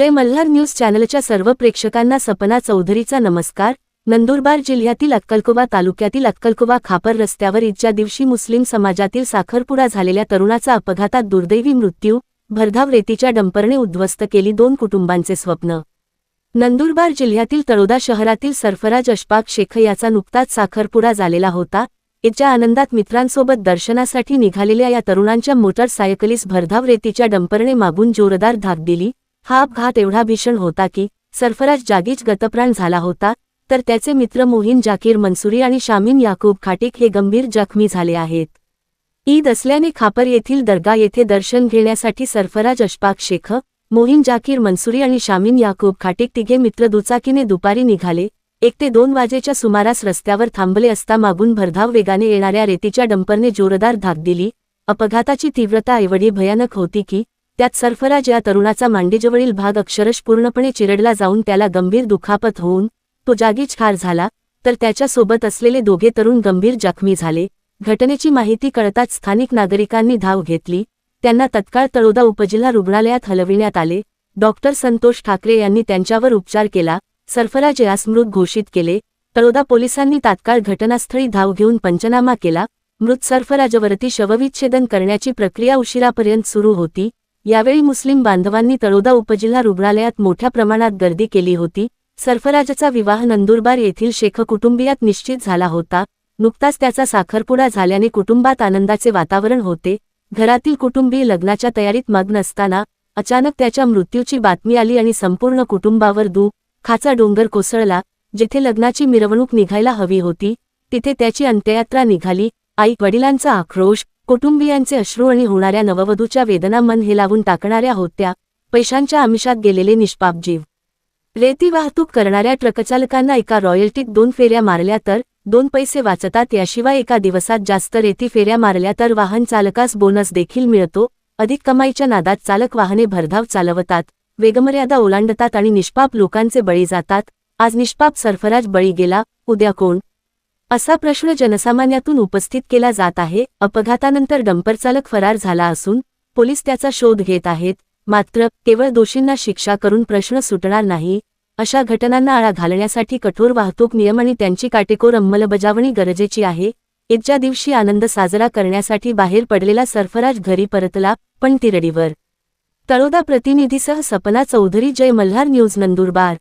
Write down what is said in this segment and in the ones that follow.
विजय Malhar news चॅनलच्या सर्व प्रेक्षकांना सपना चौधरीचा नमस्कार. नंदुरबार जिल्ह्यातील अक्कलकुबा तालुक्यातील अक्कलकोवा खापर रस्त्यावर ईदच्या दिवशी मुस्लिम समाजातील साखरपुडा झालेल्या तरुणाचा अपघातात दुर्दैवी मृत्यू भरधाव रेतीच्या डंपरने उद्ध्वस्त केली दोन कुटुंबांचे स्वप्न. नंदुरबार जिल्ह्यातील तळोदा शहरातील सरफराज अशपाक शेख याचा नुकताच साखरपुडा झालेला होता. ईदच्या आनंदात मित्रांसोबत दर्शनासाठी निघालेल्या या तरुणांच्या मोटरसायकलीस भरधाव रेतीच्या डंपरने मागून जोरदार धाक दिली. हा अपघात एवढा भीषण होता की सरफराज जागीच गतप्राण झाला होता तर त्याचे मित्र मोहीन जाकीर मनसुरी आणि शामीन याकूब खाटिक हे गंभीर जखमी झाले आहेत. ईद असल्याने खापर येथील दर्गा येथे दर्शन घेण्यासाठी सरफराज अशफाक शेख मोहीन जाकीर मनसुरी आणि शामीन याकूब खाटिक तिघे मित्र दुचाकीने दुपारी निघाले एक ते दोन वाजेच्या सुमारास रस्त्यावर थांबले असता मागून भरधाव वेगाने येणाऱ्या रेतीच्या डंपरने जोरदार धाक दिली. अपघाताची तीव्रता एवढी भयानक होती की त्यात सरफराज या तरुणाचा मांडीजवळील भाग अक्षरश पूर्णपणे चिरडला जाऊन त्याला गंभीर दुखापत होऊन तो जागीच ठार झाला. तर त्याच्यासोबत असलेले दोघे तरुण गंभीर जखमी झाले. घटनेची माहिती कळताच स्थानिक नागरिकांनी धाव घेतली. त्यांना तत्काळ तळोदा उपजिल्हा रुग्णालयात हलविण्यात आले. डॉक्टर संतोष ठाकरे यांनी त्यांच्यावर उपचार केला. सरफराज यास मृत घोषित केले. तळोदा पोलिसांनी तात्काळ घटनास्थळी धाव घेऊन पंचनामा केला. मृत सरफराजवरती शवविच्छेदन करण्याची प्रक्रिया उशिरापर्यंत सुरू होती. यावेळी मुस्लिम बांधवांनी तळोदा उपजिल्हा रुग्णालयात मोठ्या प्रमाणात गर्दी केली होती. सरफराजचा विवाह नंदुरबार येथील शेख कुटुंबियात निश्चित झाला होता. नुकताच त्याचा साखरपुडा झाल्याने कुटुंबात आनंदाचे वातावरण होते. घरातील कुटुंबीय लग्नाच्या तयारीत मग्न असताना अचानक त्याच्या मृत्यूची बातमी आली आणि संपूर्ण कुटुंबावर दू खाचा डोंगर कोसळला जिथे लग्नाची मिरवणूक निघायला हवी होती. तिथे त्याची अंत्ययात्रा निघाली. आई वडिलांचा आक्रोश कुटुंबियांचे अश्रू आणि होणाऱ्या नववधूच्या वेदना मन हेलावून टाकणाऱ्या होत्या पैशांच्या आमिषात गेलेले निष्पाप जीव. रेती वाहतूक करणाऱ्या ट्रकचालकांना एका रॉयल्टीत दोन फेऱ्या मारल्या तर दोन पैसे वाचतात याशिवाय एका दिवसात जास्त रेती फेऱ्या मारल्या तर वाहन चालकास बोनस देखील मिळतो अधिक कमाईच्या नादात चालक वाहने भरधाव चालवतात वेगमर्यादा ओलांडतात आणि निष्पाप लोकांचे बळी जातात आज निष्पाप सरफराज बळी गेला उद्या कोण? असा प्रश्न जनसामान्यातून उपस्थित केला जात आहे. अपघातानंतर डंपरचालक फरार झाला असून पोलीस त्याचा शोध घेत आहेत. मात्र केवळ दोषींना शिक्षा करून प्रश्न सुटणार नाही. अशा घटनांना आळा घालण्यासाठी कठोर वाहतूक नियम आणि त्यांची काटेकोर अंमलबजावणी गरजेची आहे. ईदच्या दिवशी आनंद साजरा करण्यासाठी बाहेर पडलेला सरफराज घरी परतला पण तिरडीवर. तळोदा प्रतिनिधीसह सपना चौधरी जय मल्हार न्यूज नंदुरबार.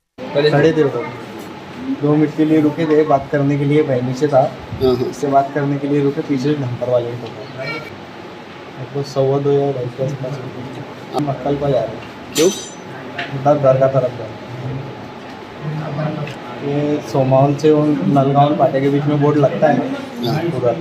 दो मिनट के लिए रुके थे बात करने के लिए भाई नीचे था। हाँ, हाँ। उससे बात करने के लिए रुके पीछे ढंपर वाले को। तो सवा दो या भाई के पास हम अक्कल पर जा रहे क्यों? मतलब घर का तरफ़ जा ये सोमाउल से उन नलगांव पाटे के बीच में बोर्ड लगता है। हाँ। पूरा